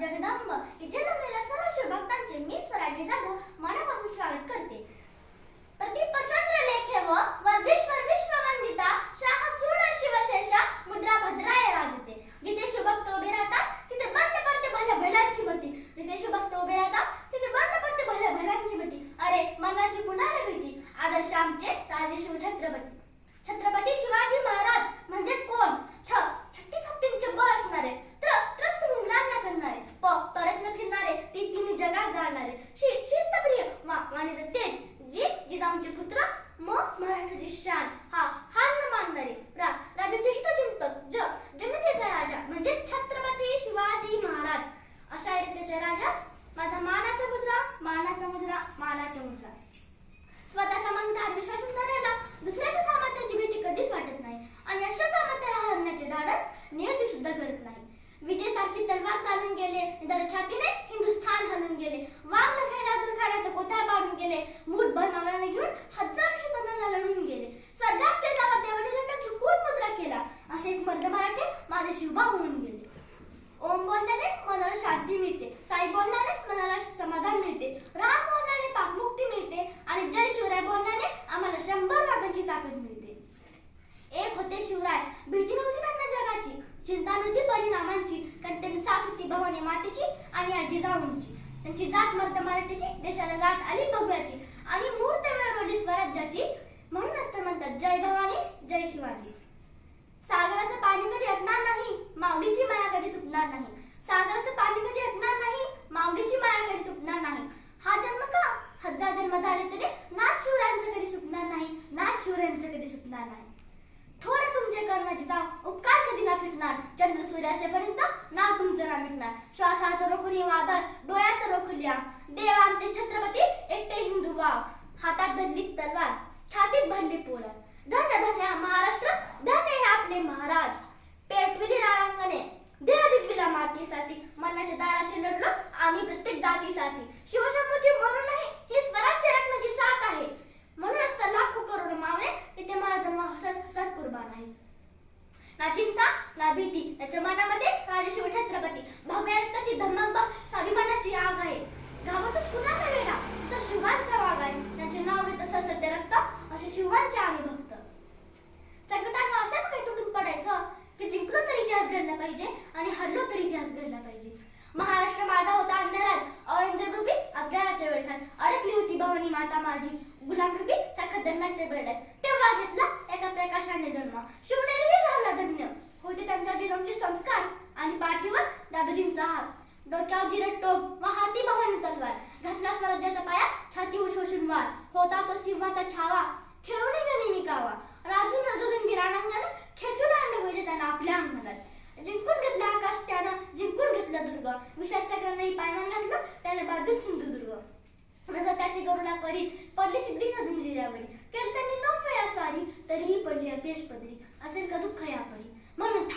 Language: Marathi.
जगदंब. इथे जमलेल्या सर्व शिवभक्तांचे मी स्वराज्य जाधव मनापासून स्वागत करते. प्रतिपचंद्र लेखे व वर्धेश्वर विश्ववंदिता शाह सूर शिवशेषा मुद्रा भद्राय राजते. जिथे शिवभक्त उभे राहतात तिथे बंद पडते भल्या भलांची मती जिथे शिवभक्त उभे राहतात तिथे बंद पडते भल्या भलांची मती अरे मनाची कुणाला भीती? आदर्श आमचे राजे शिव छत्रपती शिवाजी महाराज म्हणजे कोण छ छत्तीस हत्तींचे बळ असणारे त्र त्रस्त मुलांना करणारे प परत न फिरणारे ती तिन्ही जगात जाणारे शि शिस्तप्रिय मा वाणीचे तेज जी जिजाऊंचे पुत्र म मराठीची शान हा हार न मानणारे रा राजाचे हित चिंतक ज जनतेचा राजा म्हणजेच छत्रपती शिवाजी महाराज अशा रीतीचे राजास माझा मानाचा मुद्रा मानाचा मुद्रा मानाचा मुद्रा स्वतःच्या मनात विश्वास असणाऱ्याला दुसऱ्याच्या सामर्थ्याची भीती कधीच वाटत नाही आणि अशा सामर्थ्याला हरण्याचे धाडस नियती सुद्धा करत नाही विजयसारखी तलवार चालून गेले केले हिंदुस्थान हलून गेले. वाघ नखायला अजून खाण्याचा कोथा पाडून गेले. मूठ भर घेऊन हजार शतनांना लढून गेले. स्वर्गात ते गावात त्या वडिलांना चुकून मुजरा केला. असे एक मर्द मराठे माझे शिवबा होऊन गेले. ओम बोलण्याने मनाला शांती मिळते. साई बोलण्याने मनाला समाधान मिळते. राम बोलण्याने पापमुक्ती मिळते. आणि जय शिवराय बोलण्याने आम्हाला शंभर वाघांची ताकद मिळते. एक होते शिवराय. भीती नव्हती चिंता नव्हती परिणामांची कारण त्यांनी साथ होती भवानी मातेची आणि आजी जाऊनची. त्यांची जात मर्द मराठीची देशाला लाट आली भगव्याची आणि मूर्त मिळवली स्वराज्याची म्हणून असतं म्हणतात जय भवानी जय शिवाजी. सागराचं पाणी कधी अटणार नाही? माऊलीची माया कधी तुटणार नाही? सागराचं पाणी कधी अटणार नाही माऊलीची माया कधी तुटणार नाही हा जन्म का हजार जन्म झाले तरी नाच शिवरायांचं कधी सुटणार नाही नाच शिवरायांचं कधी सुटणार नाही थोर करण्याचा उपकार कधी ना फिटणार. चंद्र सूर्य असेपर्यंत ना तुमचं ना मिटणार. श्वासात रोखली वादळ डोळ्यात रोखल्या देव आमचे छत्रपती एकटे हिंदू वाव. हातात धरली तलवार छातीत भरली पोळ्यात धन्य धन्य महाराष्ट्र धन्य हे आपले महाराज. पेटविली रांगणे देह जिजविला मातीसाठी. मनाच्या दारातील लढलो आम्ही प्रत्येक जातीसाठी. शिवशक्ती मरू नाही ही स्वराज्य रत्नाची साथ आहे म्हणून असता लाखो करोड मावळे इथे मला जन्म हसत हसत कुर्बान आहे ना चिंता ना भीती. त्याच्या मनामध्ये राजे शिव छत्रपती. भव्य रक्ताची धमक बघ स्वाभिमानाची आग आहे. गावातच कुणाला वेडा तर शिवांचा वाघ आहे. त्याचे नाव घेत असं सध्या रक्त असे शिवांचे आम्ही भक्त. संकटांना अशा काही तुटून पडायचं? की जिंकलो तर इतिहास घडला पाहिजे आणि हरलो तर इतिहास घडला पाहिजे? महाराष्ट्र माझा होता अंधारात. औरंगजेब रूपी अजगराच्या वेळखात अडकली होती भवानी माता माझी. गुलाम रूपी साखर दंडाच्या बेड्यात तेव्हा घेतला एका प्रकाशाने जन्म. शिवनेरी झाला धन्य होते त्यांच्या जिजाऊंचे संस्कार आणि पाठीवर दादोजींचा हात डोक्यावर जिरट टोप व हाती भवानी तलवार. घातला स्वराज्याचा पाया छाती शोषून वार. होता तो सिंहाचा छावा खेळून गेली मी कावा राजून रजून विराणांगण खेचून आणलं पाहिजे त्यानं आपल्या अंगणात. जिंकून घेतलं आकाश त्यानं जिंकून घेतलं दुर्ग. विशाल सगळ्यांनाही पायमान घातलं त्याने बाजून सिंधुदुर्ग. नजर त्याची गरुडा परी पडली सिद्धी साधून जिऱ्यावरी. केली त्यांनी नऊ वेळा स्वारी तरीही पडली अपयश पदरी. असेल का दुःख या परी म्हणून